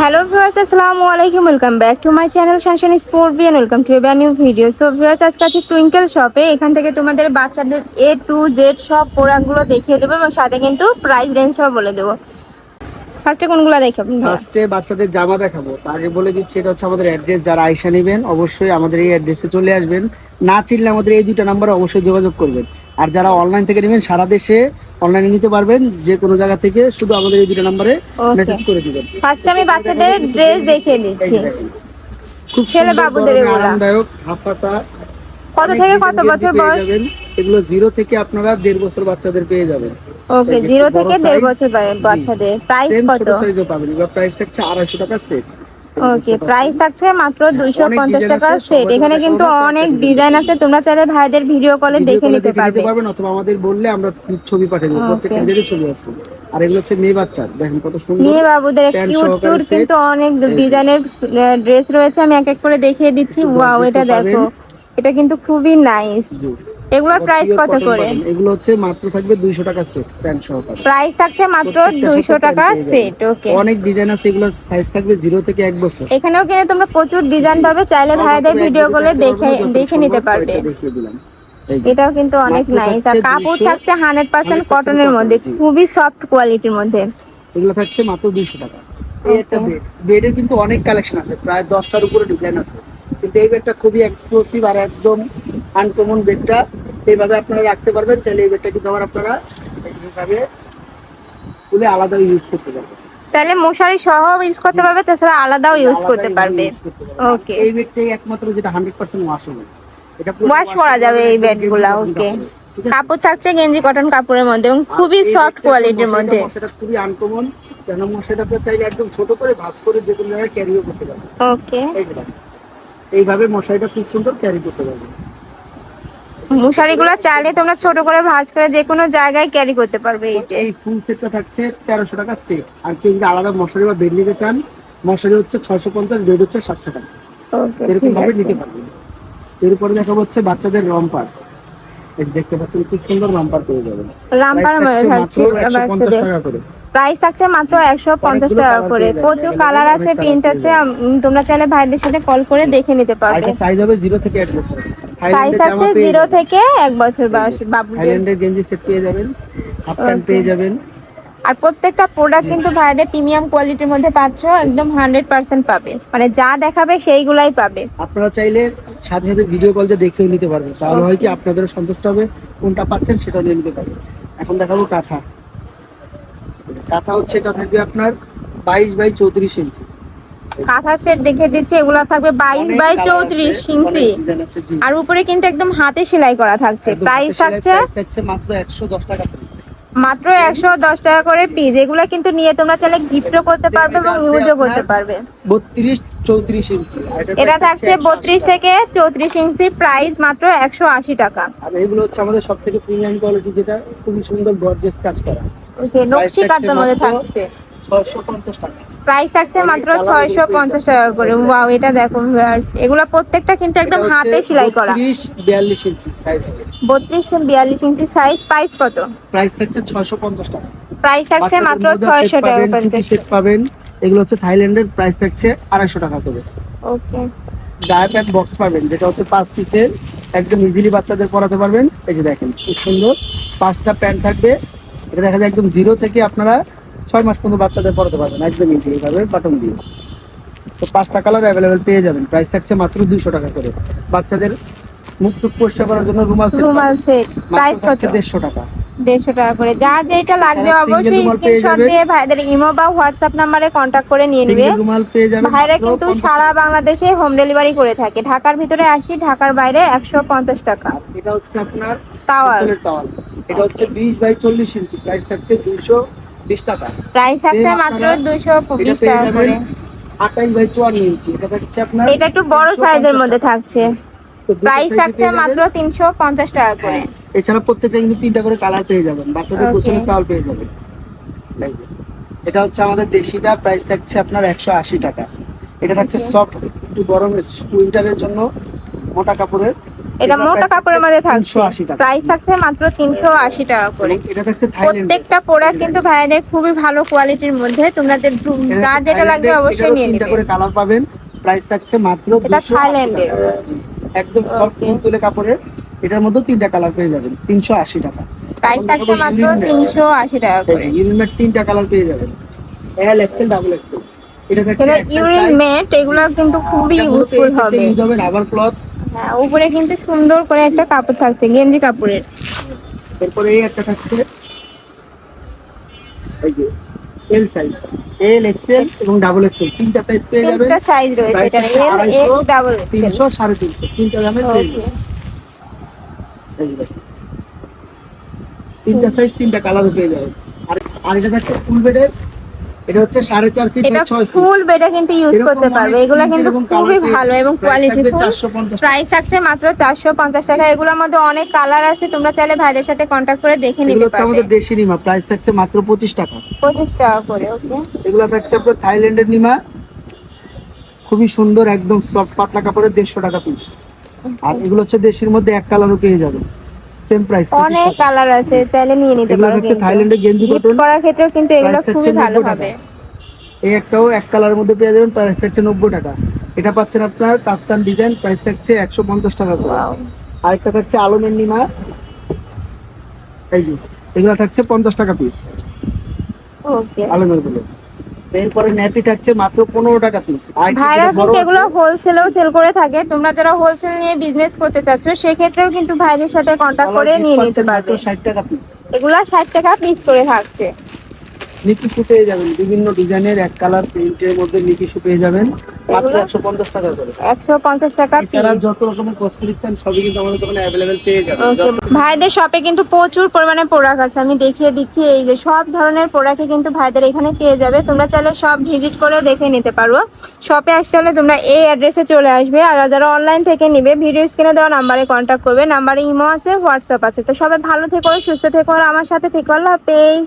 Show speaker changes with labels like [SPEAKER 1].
[SPEAKER 1] Hello viewers আসসালামু আলাইকুম welcome back to my channel শানশান sport Beant welcome to a new video so viewers আজকে আছি twinkle শপে এখান থেকে তোমাদের বাচ্চাদের এ টু জেড সব প্রোডাক্টগুলো দেখিয়ে দেবো এবং সাথে কিন্তু প্রাইস রেঞ্জটাও বলে দেবো। ফার্স্টে কোনগুলো দেখাবো
[SPEAKER 2] ফার্স্টে বাচ্চাদের জামা দেখাবো। আগে বলে দিচ্ছি, এটা হচ্ছে আমাদের অ্যাড্রেস যারা আয়সা নেবেন, অবশ্যই আমাদের এই অ্যাড্রেসে চলে আসবেন। না চিনলে আমাদের এই দুটো নাম্বারে অবশ্যই যোগাযোগ করবেন। আর যারা অনলাইন থেকে নেবেন, সারা দেশে অনলাইনে নিতে পারবেন যে কোনো জায়গা থেকে। শুধু আমাদের এই দুটো নাম্বারে মেসেজ করে দিবেন।
[SPEAKER 1] ফার্স্টে আমি বাচ্চাদের ড্রেস দেখিয়ে
[SPEAKER 2] এই
[SPEAKER 1] দিচ্ছি
[SPEAKER 2] খুব
[SPEAKER 1] ছেলে বাবুদের
[SPEAKER 2] আরামদায়ক হাফ পাতা।
[SPEAKER 1] কত থেকে কত বছর বয়স?
[SPEAKER 2] এগুলো জিরো থেকে আপনারা দেড় বছর বাচ্চাদের পেয়ে যাবেন।
[SPEAKER 1] ওকে জিরো থেকে দেড় বছর বাচ্চাদের। প্রাইস
[SPEAKER 2] সেম
[SPEAKER 1] কত?
[SPEAKER 2] ছোট সাইজও পাবেন। এবার প্রাইস থাকছে আড়াইশো টাকা সেট
[SPEAKER 1] ওকে প্রাইস থাকছে মাত্র দুইশো পঞ্চাশ টাকা সেট এখানে কিন্তু অনেক ডিজাইন আছে। তোমরা চাইলে ভাইদের ভিডিও কলে দেখে নিতে পারবে।
[SPEAKER 2] পারবেন অথবা আমাদের বললে আমরা ছবি পাঠিয়ে দেবো। প্রত্যেকটা ডিজাইনের ছবি আছে। আর এগুলো হচ্ছে মেয়ে বাচ্চার দেখেন কত সুন্দর
[SPEAKER 1] মেয়ে বাবুদের কিউট কিউট কিন্তু অনেক ডিজাইনের ড্রেস রয়েছে আমি এক এক করে দেখিয়ে দিচ্ছি। ওয়াও এটা দেখো এটা কিন্তু খুবই নাইস এগুলোর প্রাইস কত করে?
[SPEAKER 2] এগুলো হচ্ছে মাত্র থাকবে দুইশো টাকা সেট প্যান্ট সহকারে।
[SPEAKER 1] প্রাইস থাকছে মাত্র
[SPEAKER 2] প্রত্যেকটার
[SPEAKER 1] দুইশো
[SPEAKER 2] সাথে
[SPEAKER 1] টাকা সেট। ওকে
[SPEAKER 2] অনেক ডিজাইন আছে এগুলো সাইজ থাকবে জিরো থেকে এক বছর।
[SPEAKER 1] এখানেও কিন্তু তোমরা প্রচুর ডিজাইন পাবে চাইলে ভাইদের ভিডিও কলে দেখে দেখে নিতে পারবে।
[SPEAKER 2] দেখিয়ে দিলাম।
[SPEAKER 1] এটাও কিন্তু অনেক নাইস আর কাপড়
[SPEAKER 2] 200
[SPEAKER 1] থাকছে
[SPEAKER 2] 100%
[SPEAKER 1] কটনের মধ্যে খুবই সফট কোয়ালিটির মধ্যে।
[SPEAKER 2] এগুলো থাকছে মাত্র দুইশো টাকা। এই একটা বেড বেডের কিন্তু অনেক কালেকশন আছে প্রায় দশটার উপরে ডিজাইন আছে। কিন্তু এই বেডটা খুবই এক্সক্লুসিভ আর একদম আনকমন বেডটা এইভাবে আপনারা রাখতে পারবেন। চাইলে এই বেডটা কিন্তু আবার আপনারা এইভাবে খুলে আলাদা ইউজ করতে পারবেন।
[SPEAKER 1] চাইলে মশারি সহ ইউজ করতে পারবে তাছাড়া আলাদাও ইউজ করতে পারবে। ওকে
[SPEAKER 2] এই বেডটাই একমাত্র যেটা হান্ড্রেড পার্সেন্ট ওয়াশ হবে। এটা
[SPEAKER 1] ওয়াশ করা যাবে এই বেডগুলা ওকে
[SPEAKER 2] কাপড়ে,
[SPEAKER 1] থাকছে গেঞ্জি কটন কাপড়ের মধ্যে এবং খুবই সফট কোয়ালিটির মধ্যে।
[SPEAKER 2] মশারিটা খুবই আনকমন কেন মশারিটা আপনারা চাইলে একদম ছোট করে ভাঁজ করে যে কোনো জায়গায় ক্যারিও করতে পারবেন।
[SPEAKER 1] ওকে।
[SPEAKER 2] এইভাবে মশারিটা খুব সুন্দর ক্যারি করতে পারবেন।
[SPEAKER 1] মশারিগুলো চাইলে তোমরা ছোট করে ভাঁজ করে যে কোনো জায়গায় ক্যারি করতে পারবে এই যে।
[SPEAKER 2] এই ফুল সেটটা থাকছে তেরোশো টাকা সেট আর কেউ যদি আলাদা মশারি বা বেড নিতে চান মশারি হচ্ছে ছয়শো পঞ্চাশ বেড হচ্ছে সাতশো টাকা।
[SPEAKER 1] ওকে
[SPEAKER 2] এরকম ভাবে নিতে পারবেন। এরপরে দেখাবো হচ্ছে বাচ্চাদের রম্পার। দেখতে পাচ্ছেন খুব সুন্দর রম্পার পেয়ে যাবেন।
[SPEAKER 1] রামপার মধ্যে
[SPEAKER 2] থাকছে
[SPEAKER 1] থাকছে
[SPEAKER 2] 150
[SPEAKER 1] বাচ্চাদের।
[SPEAKER 2] টাকা করে।
[SPEAKER 1] প্রাইস থাকছে মাত্র একশো পঞ্চাশ টাকা করে। প্রচুর কালার আছে প্রিন্ট আছে। তোমরা চাইলে ভাইদের সাথে কল করে দেখে নিতে
[SPEAKER 2] আর
[SPEAKER 1] পারবে
[SPEAKER 2] সাইজ হবে জিরো থেকে এক বছর।
[SPEAKER 1] সাইজ আছে জিরো থেকে এক বছর বয়স
[SPEAKER 2] থাইল্যান্ডের গেঞ্জি সেট পেয়ে যাবেন। হাফ প্যান্ট পেয়ে যাবেন।
[SPEAKER 1] আর প্রত্যেকটা প্রোডাক্ট কিন্তু ভাইদের প্রিমিয়াম কোয়ালিটির মধ্যে পাচ্ছ একদম হান্ড্রেড পার্সেন্ট পাবে। মানে যা দেখাবে সেইগুলাই পাবে।
[SPEAKER 2] আপনারা চাইলে সাথে সাথে ভিডিও কল যে দেখেও নিতে পারবেন। তাহলে হয় কি আপনাদেরও সন্তুষ্ট হবে কোনটা পাচ্ছেন সেটাও নিয়ে নিতে পারবেন। এখন দেখাবো কাঁথা কাঁথা হচ্ছে এটা থাকবে আপনার বাইশ বাই চৌত্রিশ ইঞ্চি।
[SPEAKER 1] কাঁথার সেট দেখে দিচ্ছে এগুলো থাকবে বাইশ বাই চৌত্রিশ ইঞ্চি। আর উপরে কিন্তু একদম হাতে সেলাই করা থাকছে। প্রাইস থাকছে
[SPEAKER 2] মাত্র একশো দশ টাকা।
[SPEAKER 1] মাত্র একশো দশ টাকা করে পিস এগুলো কিন্তু নিয়ে তোমরা চাইলে গিফটও করতে পারবে এবং ইউজও করতে পারবে।
[SPEAKER 2] বত্রিশ চৌত্রিশ ইঞ্চি।
[SPEAKER 1] এটা থাকছে বত্রিশ থেকে চৌত্রিশ ইঞ্চি প্রাইস মাত্র একশো আশি টাকা।
[SPEAKER 2] আর এগুলো হচ্ছে আমাদের সব থেকে প্রিমিয়াম কোয়ালিটি যেটা খুবই সুন্দর গর্জেস কাজ করা।
[SPEAKER 1] ওকে নকশি কাঠের মধ্যে থাকছে।
[SPEAKER 2] ছয়শো পঞ্চাশ টাকা।
[SPEAKER 1] প্রাইস থাকছে মাত্র ছয়শো পঞ্চাশ টাকা করে। ওয়াও এটা দেখো ভিউয়ার্স এগুলো প্রত্যেকটা কিন্তু একদম হাতে সেলাই করা।
[SPEAKER 2] ত্রিশ বিয়াল্লিশ ইঞ্চি সাইজ
[SPEAKER 1] বত্রিশ বিয়াল্লিশ ইঞ্চি সাইজ প্রাইস কত?
[SPEAKER 2] প্রাইস থাকছে ছয়শো পঞ্চাশ টাকা।
[SPEAKER 1] প্রাইস থাকছে মাত্র ছয়শো টাকা পঞ্চাশ
[SPEAKER 2] সেট পাবেন? এগুলো হচ্ছে থাইল্যান্ডের প্রাইস থাকছে আড়াইশো টাকা করে।
[SPEAKER 1] ওকে
[SPEAKER 2] ডায়া প্যান্ট বক্স পাবেন যেটা হচ্ছে পাঁচ পিসের একদম ইজিলি বাচ্চাদের পরাতে পারবেন। এই যে দেখেন খুব সুন্দর। পাঁচটা প্যান্ট থাকবে এটা দেখা যায় একদম জিরো থেকে আপনারা ছয় মাস পর্যন্ত বাচ্চাদের পরাতে পারবেন একদম ইজি এইভাবে বাটন দিয়ে। তো পাঁচটা কালার অ্যাভেলেবেল পেয়ে যাবেন প্রাইস থাকছে মাত্র দুশো টাকা করে। বাচ্চাদের মুখ টুক পরিষ্কার করার জন্য রুমাল সেট
[SPEAKER 1] রুমাল সেট প্রাইস কত?
[SPEAKER 2] দেড়শো টাকা।
[SPEAKER 1] দেড়শো টাকা করে। যার যেটা লাগবে অবশ্যই স্ক্রিনশট দিয়ে ভাইদের ইমো বা হোয়াটসঅ্যাপ নাম্বারে কন্ট্যাক্ট করে নিয়ে নিবে। ভাইরা কিন্তু সারা বাংলাদেশে হোম ডেলিভারি করে থাকে। ঢাকার ভিতরে আসি ঢাকার বাইরে একশো পঞ্চাশ টাকা।
[SPEAKER 2] এটা হচ্ছে আপনার
[SPEAKER 1] তাওয়াল
[SPEAKER 2] এটা হচ্ছে বিশ বাই চল্লিশ ইঞ্চি। প্রাইস থাকছে দুইশো বিশ টাকা।
[SPEAKER 1] প্রাইস থাকছে মাত্র
[SPEAKER 2] এটা
[SPEAKER 1] বিশ টাকা করে।
[SPEAKER 2] আঠাইশ বাই চুয়ান্ন ইঞ্চি। এটা থাকছে আপনার
[SPEAKER 1] এটা একটু বড় সাইজের মধ্যে থাকছে। প্রাইস থাকছে মাত্র তিনশো পঞ্চাশ টাকা করে।
[SPEAKER 2] এছাড়া প্রত্যেকটা কিন্তু তিনটা করে কালার পেয়ে যাবেন। বাচ্চাদের. গোসলের তাওয়াল পেয়ে যাবেন। এটা হচ্ছে আমাদের দেশিটা প্রাইস থাকছে আপনার একশো আশি টাকা। এটা থাকছে সফট একটু গরম উইন্টারের জন্য মোটা কাপড়ের।
[SPEAKER 1] এটা মোটা কাপড়ের মধ্যে থাকছে।
[SPEAKER 2] 380
[SPEAKER 1] প্রাইস থাকছে মাত্র তিনশো আশি টাকা করে।
[SPEAKER 2] এটা থাকছে
[SPEAKER 1] প্রত্যেকটা প্রোডাক্ট কিন্তু ভাইয়াদের খুবই ভালো কোয়ালিটির মধ্যে তোমাদের যা যেটা লাগবে অবশ্যই নিয়ে
[SPEAKER 2] তিনটা করে কালার পাবেন। প্রাইস থাকছে মাত্র
[SPEAKER 1] এটা
[SPEAKER 2] 280
[SPEAKER 1] থাইল্যান্ডের।
[SPEAKER 2] টাকা। একদম সফট. তুলে কাপড়ের। এটার মধ্যে তিনটা কালার পেয়ে যাবেন তিনশো আশি টাকা।
[SPEAKER 1] প্রাইস থাকছে মাত্র তিনশো আশি টাকা করে।
[SPEAKER 2] যে তিনটা কালার পেয়ে যাবেন। এল এক্সেল ডাবল এক্সেল এটা থাকছে
[SPEAKER 1] এটা
[SPEAKER 2] XL
[SPEAKER 1] ইউরিন
[SPEAKER 2] size।
[SPEAKER 1] মেট এগুলো কিন্তু খুবই ইউজফুল
[SPEAKER 2] এই set এ
[SPEAKER 1] হবে।
[SPEAKER 2] use হবে রাবার ক্লথ
[SPEAKER 1] হ্যাঁ উপরে কিন্তু সুন্দর করে একটা কাপড় থাকছে গেঞ্জি কাপড়ের।
[SPEAKER 2] এরপরে এই একটা থাকছে এই যে এল সাইজ এল এক্সেল এবং ডাবল এক্সেল তিনটা সাইজ পেয়ে যাবেন।
[SPEAKER 1] তিনটা সাইজ রয়েছে এটা এল এক্স ডাবল এক্সেল
[SPEAKER 2] তিনটা দামে পেয়ে যাবেন। তিনটা সাইজ তিনটা কালারও পেয়ে যাবেন আর আর এটা থাকছে ফুল বেডের এটা হচ্ছে সাড়ে চার ফিট
[SPEAKER 1] এটা ফুল বেডে কিন্তু ইউজ করতে পারবে। এগুলো কিন্তু খুবই ভালো এবং কোয়ালিটি প্রাইস থাকছে মাত্র চারশো পঞ্চাশ টাকা। এগুলোর মধ্যে অনেক কালার আছে। তোমরা চাইলে ভাইদের সাথে কন্ট্যাক্ট করে দেখে নিতে পারবে
[SPEAKER 2] আমাদের দেশি নিমা। প্রাইস থাকছে মাত্র পঁচিশ টাকা।
[SPEAKER 1] পঁচিশ টাকা করে ওকে
[SPEAKER 2] এগুলো থাকছে আপনার থাইল্যান্ডের নিমা। খুবই সুন্দর একদম সফট পাতলা কাপড়ের দেড়শো টাকা পিস আর এগুলো হচ্ছে দেশের মধ্যে এক কালারও পেয়ে যাবেন সেম প্রাইস
[SPEAKER 1] অনেক কালার আছে চাইলে নিয়ে নিতে পারো এগুলো
[SPEAKER 2] হচ্ছে থাইল্যান্ডের গেঞ্জি কটন
[SPEAKER 1] করার ক্ষেত্রেও কিন্তু এগুলো খুবই ভালো হবে।
[SPEAKER 2] এই একটাও এক কালারের মধ্যে পেয়ে যাবেন প্রাইস থাকছে নব্বই টাকা। এটা পাচ্ছেন আপনার কাপ্তান ডিজাইন প্রাইস থাকছে একশো পঞ্চাশ টাকা করে. আরেকটা থাকছে আলমের নিমা। এই যে এগুলো থাকছে পঞ্চাশ টাকা পিস
[SPEAKER 1] ওকে
[SPEAKER 2] আলমেরগুলো এরপরে ন্যাপি থাকছে মাত্র পনেরো টাকা পিস
[SPEAKER 1] ভাইরা কিন্তু এগুলো হোলসেলেও সেল করে থাকে। তোমরা যারা হোলসেল নিয়ে বিজনেস করতে চাচ্ছ সেক্ষেত্রেও কিন্তু ভাইদের সাথে কন্ট্যাক্ট করে নিয়ে নিতে পারবে।
[SPEAKER 2] ষাট টাকা পিস
[SPEAKER 1] এগুলা ষাট টাকা পিস করে থাকছে।
[SPEAKER 2] নিকি শু পেয়ে যাবেন। বিভিন্ন ডিজাইনের এক কালার প্রিন্টের মধ্যে নিকি শু পেয়ে যাবেন। মাত্র একশো পঞ্চাশ টাকা করে।
[SPEAKER 1] একশো পঞ্চাশ টাকা
[SPEAKER 2] এছাড়া যত রকমের কসমেটিক চান সবই কিন্তু আমাদের দোকানে অ্যাভেলেবেল পেয়ে যাবেন।
[SPEAKER 1] ভাইদের শপে কিন্তু প্রচুর পরিমাণে প্রোডাক্ট আছে। আমি দেখিয়ে দিচ্ছি এই যে সব ধরনের প্রোডাক্টই কিন্তু ভাইদের এখানে পেয়ে যাবে। তোমরা চাইলে সব ভিজিট করে দেখে নিতে পারো। শপে আসতে হলে তোমরা এই অ্যাড্রেসে চলে আসবে। আর যারা অনলাইন থেকে নিবে ভিডিও স্ক্রিনে দেওয়া নাম্বারে কন্ট্যাক্ট করবে। নাম্বারে ইমো আছে হোয়াটসঅ্যাপ আছে। তো সবাই ভালো থেকো সুস্থ থেকো আর আমার সাথে থেকো। আল্লাহ হাফেজ।